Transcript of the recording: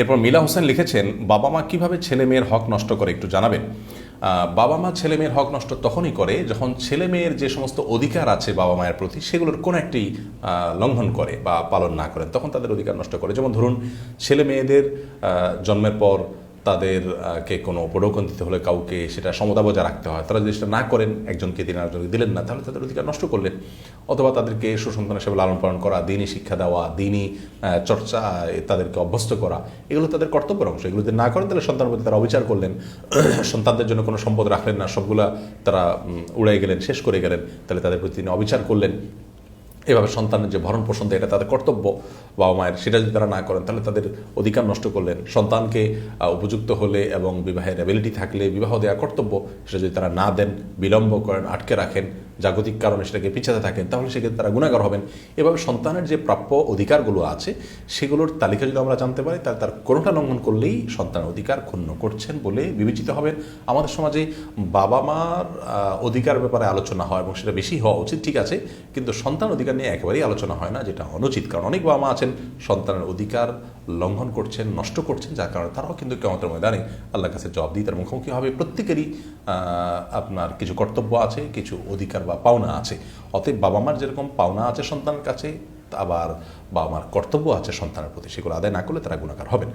এরপর মিলা হোসেন লিখেছেন, বাবা মা কীভাবে ছেলে মেয়ের হক নষ্ট করে একটু জানাবেন? বাবা মা ছেলে মেয়ের হক নষ্ট তখনই করে যখন ছেলে মেয়ের যে সমস্ত অধিকার আছে বাবা মায়ের প্রতি, সেগুলোর কোনো একটি লঙ্ঘন করে বা পালন না করেন। তখন তাদের অধিকার নষ্ট করে। যেমন ধরুন, ছেলে মেয়েদের জন্মের পর তাদের কে কোনো উপঢৌকন দিতে হলে কাউকে সেটা সমতা বজায় রাখতে হয়, তারা যদি সেটা না করেন, একজনকে দিন আরেকজনকে দিলেন না, তাহলে তাদের অধিকার নষ্ট করলেন। অথবা তাদেরকে সুসন্তান হিসেবে লালন পালন করা, দিনই শিক্ষা দেওয়া, দিনই চর্চা তাদেরকে অভ্যস্ত করা, এগুলো তাদের কর্তব্যের অংশ। এগুলো যদি না করেন, তাহলে সন্তানের প্রতি তারা অবিচার করলেন। সন্তানদের জন্য কোনো সম্পদ রাখলেন না, সবগুলা তারা উড়াই গেলেন, শেষ করে গেলেন, তাহলে তাদের প্রতি তিনি অবিচার করলেন। এভাবে সন্তানের যে ভরণ পোষণ এটা তাদের কর্তব্য বাবা মায়ের, সেটা যদি তারা না করেন, তাহলে তাদের অধিকার নষ্ট করলেন। সন্তানকে উপযুক্ত হলে এবং বিবাহের অ্যাবিলিটি থাকলে বিবাহ দেওয়া কর্তব্য, সেটা যদি তারা না দেন, বিলম্ব করেন, আটকে রাখেন জাগতিক কারণে সেটাকে পিছাতে থাকেন, তাহলে সেক্ষেত্রে তারা গুণাগার হবেন। এভাবে সন্তানের যে প্রাপ্য অধিকারগুলো আছে, সেগুলোর তালিকা যদি আমরা জানতে পারি, তাহলে তার কোনোটা লঙ্ঘন করলেই সন্তান অধিকার ক্ষুণ্ণ করছেন বলে বিবেচিত হবেন। আমাদের সমাজে বাবা মার অধিকার ব্যাপারে আলোচনা হয় এবং সেটা বেশি হওয়া উচিত, ঠিক আছে, কিন্তু সন্তান অধিকার নিয়ে একেবারেই আলোচনা হয় না, যেটা অনুচিত। কারণ অনেক বাবা মা আছেন, সন্তানের অধিকার লঙ্ঘন করছেন, নষ্ট করছেন, যার কারণে তারাও কিন্তু কেমতের ময়দানে আল্লাহর কাছে জবাব দিই তার মুখোমুখি হবে। প্রত্যেকেরই আপনার কিছু কর্তব্য আছে, কিছু অধিকার বা পাওনা আছে। অতএব বাবা মার যেরকম পাওনা আছে সন্তানের কাছে আবার বাবা মার কর্তব্য আছে সন্তানের প্রতি। সেগুলো আদায় না করলে তারা গুণাকার হবেন।